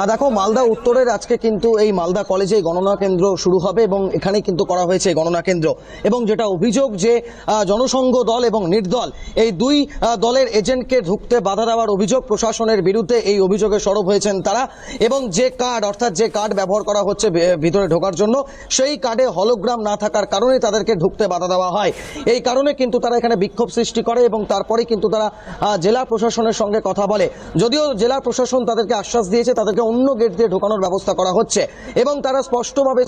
আর দেখো, মালদা উত্তরের আজকে কিন্তু এই মালদা কলেজে গণনা কেন্দ্র শুরু হবে এবং এখানেই কিন্তু করা হয়েছে গণনা কেন্দ্র। এবং যেটা অভিযোগ যে জনসংঘ দল এবং নির্দল এই দুই দলের এজেন্টকে ঢুকতে বাধা দেওয়ার অভিযোগ প্রশাসনের বিরুদ্ধে এই অভিযোগে সরব হয়েছেন তারা। এবং যে কার্ড, অর্থাৎ যে কার্ড ব্যবহার করা হচ্ছে ভিতরে ঢোকার জন্য, সেই কার্ডে হলোগ্রাম না থাকার কারণে তাদেরকে ঢুকতে বাধা দেওয়া হয়। এই কারণে কিন্তু তারা এখানে বিক্ষোভ সৃষ্টি করে এবং তারপরে কিন্তু তারা জেলা প্রশাসনের সঙ্গে কথা বলে। যদিও জেলা প্রশাসন তাদেরকে আশ্বাস দিয়েছে, তাদেরকে অন্য গেট দিয়ে ঢোকানোর ব্যবস্থা করা হচ্ছে। এবং তারা স্পষ্টভাবে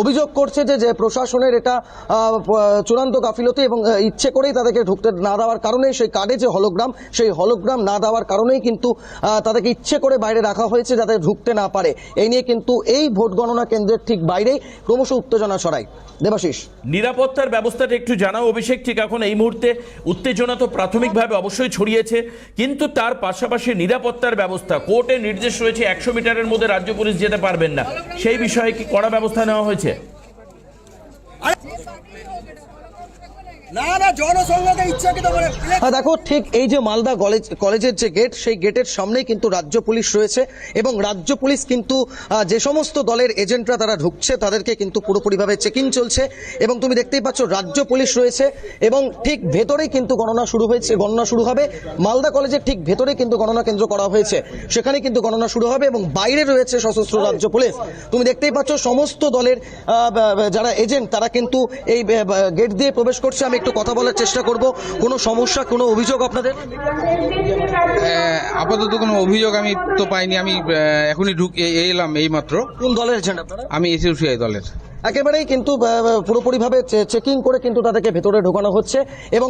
অভিযোগ করছে যে প্রশাসনের এটা চূড়ান্ত গাফিলতি এবং ইচ্ছে করেই তাদেরকে ঢুকতে না দেওয়ার কারণে সেই কার্ডে যে হলোগ্রাম, সেই হলোগ্রাম না দেওয়ার কারণেই কিন্তু তাদেরকে ইচ্ছে করে বাইরে রাখা হয়েছে যাতে ঢুকতে না পারে। এই নিয়ে কিন্তু এই ভোট গণনা কেন্দ্রের ঠিক বাইরেই ক্রমশ উত্তেজনা ছড়ায়। দেবাশিস। নিরাপত্তার ব্যবস্থাটা একটু জানাও অভিষেক, ঠিক এখন এই মুহূর্তে উত্তেজনা তো প্রাথমিকভাবে অবশ্যই ছড়িয়েছে, কিন্তু তার পাশাপাশি নিরাপত্তার ব্যবস্থা। কোর্টে নির্দেশ রয়েছে একশো মিটারের মধ্যে রাজ্য পুলিশ যেতে পারবেন না। সেই বিষয়ে কি কড়া ব্যবস্থা নেওয়া হয়েছে না না জনসংখ্যাকে ইচ্ছাকৃত করে হ্যাঁ দেখো, ঠিক এই যে মালদা কলেজ কলেজের যে গেট, সেই গেটের সামনেই কিন্তু রাজ্য পুলিশ রয়েছে এবং রাজ্য পুলিশ কিন্তু যে সমস্ত দলের এজেন্টরা তারা ঢুকছে, তাদেরকে কিন্তু পুরোপুরিভাবে চেকিং চলছে এবং তুমি দেখতেই পাচ্ছ রাজ্য পুলিশ রয়েছে এবং ঠিক ভেতরেই কিন্তু গণনা শুরু হয়েছে, গণনা শুরু হবে। মালদা কলেজের ঠিক ভেতরে কিন্তু গণনা কেন্দ্র করা হয়েছে। সেখানে কিন্তু গণনা শুরু হবে এবং বাইরে রয়েছে সশস্ত্র রাজ্য পুলিশ। তুমি দেখতেই পাচ্ছ সমস্ত দলের যারা এজেন্ট, তারা কিন্তু এই গেট দিয়ে প্রবেশ করছে। আমি একটু কথা বলার চেষ্টা করব। কোনো সমস্যা কোনো অভিযোগ আপনাদের? আপাতত কোনো অভিযোগ আমি তো পাইনি। আমি এখনই ঢুকে এলাম এই মাত্র কোন দলের আছেন আপনারা? আমি এসইউসিআই দলের। একেবারেই কিন্তু পুরোপুরিভাবে চেকিং করে কিন্তু তাদেরকে ভেতরে ঢোকানো হচ্ছে এবং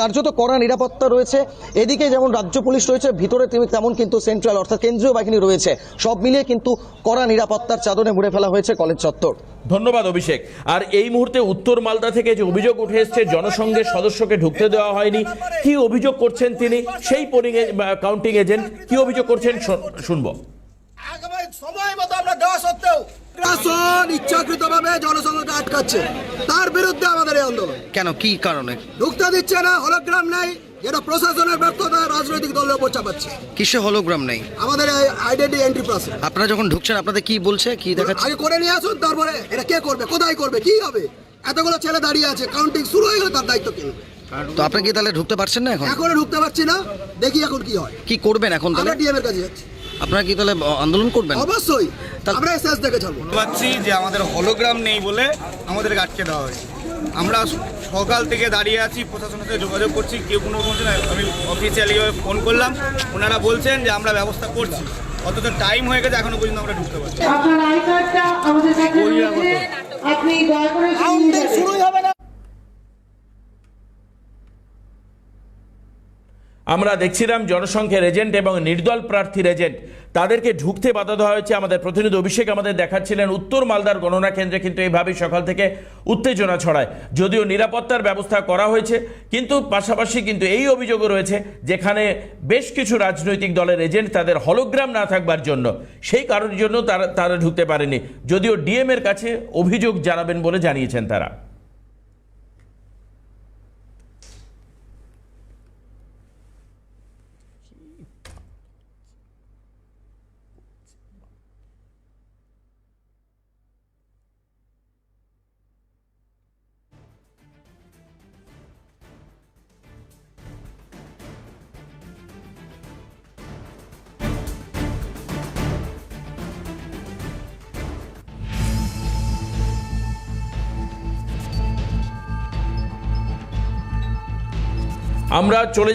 কার্যত কড়া নিরাপত্তা রয়েছে। এদিকে যেমন রাজ্য পুলিশ রয়েছে, ভিতরে তেমন কিন্তু সেন্ট্রাল অর্থাৎ কেন্দ্রীয় বাহিনী রয়েছে। সব মিলিয়ে কিন্তু কড়া নিরাপত্তার চাদরে মুড়ে ফেলা হয়েছে কলেজ চত্বর। ধন্যবাদ অভিষেক। আর এই মুহূর্তে উত্তর মালদা থেকে যে অভিযোগ উঠে এসছে, জনসংঘের সদস্যকে ঢুকতে দেওয়া হয়নি। কি অভিযোগ করছেন তিনি? সেই পোলিং কাউন্টিং এজেন্ট কি অভিযোগ করছেন? শুনব। প্রশাসন ইচ্ছাকৃত ভাবে জনসংখ্যাকে আটকাচ্ছে। তার বিরুদ্ধে আমাদের এই আন্দোলন। কেন? কি কারণে? ঢুকতে দিচ্ছে না হলোগ্রাম নাই যেটা প্রশাসনের ব্যর্থতা রাজনৈতিক দলের উপর চাপাচ্ছে। কিসে হলোগ্রাম নেই? আমাদের আইডেন্টি এন্ট্রি প্রসেস আপনারা যখন ঢুকছেন আপনাদের কি বলছে কি আগে করে নিয়ে আসুন তারপরে এটা কে করবে কোথায় করবে কি হবে? এতগুলো ছেলে দাঁড়িয়ে আছে কাউন্টিং শুরু হয়ে গেলে তার দায়িত্ব কে? তো আপনি কি তাহলে ঢুকতে পারছেন না এখন? এখনও ঢুকতে পারছি না দেখি এখন কি হয়। কি করবেন এখন তাহলে? ডিএম এর কাছে যাচ্ছি। আপনারা কি তাহলে আন্দোলন করবেন? অবশ্যই। আমরা শেষ দেখে ছাড়বো। পাচ্ছি যে আমাদের হলোগ্রাম নেই বলে আমাদেরকে আটকে দেওয়া হয়েছে আমরা সকাল থেকে দাঁড়িয়ে আছি প্রশাসনের সাথে যোগাযোগ করছি কেউ কোনো বলছে না আমি অফিসিয়ালি ফোন করলাম। ওনারা বলছেন যে আমরা ব্যবস্থা করছি। অথচ টাইম হয়ে গেছে এখনও পর্যন্ত আমরা ঢুকতে পারছি। আপনার আই কার্ডটা আমাদের কাছে আপনি দয়া করে শুরুই হবে না। আমরা দেখছিলাম জনসংখ্যার এজেন্ট এবং নির্দল প্রার্থীর এজেন্ট। তাদেরকে ঢুকতে বাধা দেওয়া হয়েছে। আমাদের প্রতিনিধি অভিষেক আমাদের দেখাচ্ছিলেন উত্তর মালদার গণনা কেন্দ্রে কিন্তু এইভাবেই সকাল থেকে উত্তেজনা ছড়ায়। যদিও নিরাপত্তার ব্যবস্থা করা হয়েছে, কিন্তু পাশাপাশি কিন্তু এই অভিযোগও রয়েছে যেখানে বেশ কিছু রাজনৈতিক দলের এজেন্ট তাদের হলোগ্রাম না থাকবার জন্য। সেই কারণের জন্য তারা তারা ঢুকতে পারেনি। যদিও ডিএম এর কাছে অভিযোগ জানাবেন বলে জানিয়েছেন তারা। আমরা চলে যাব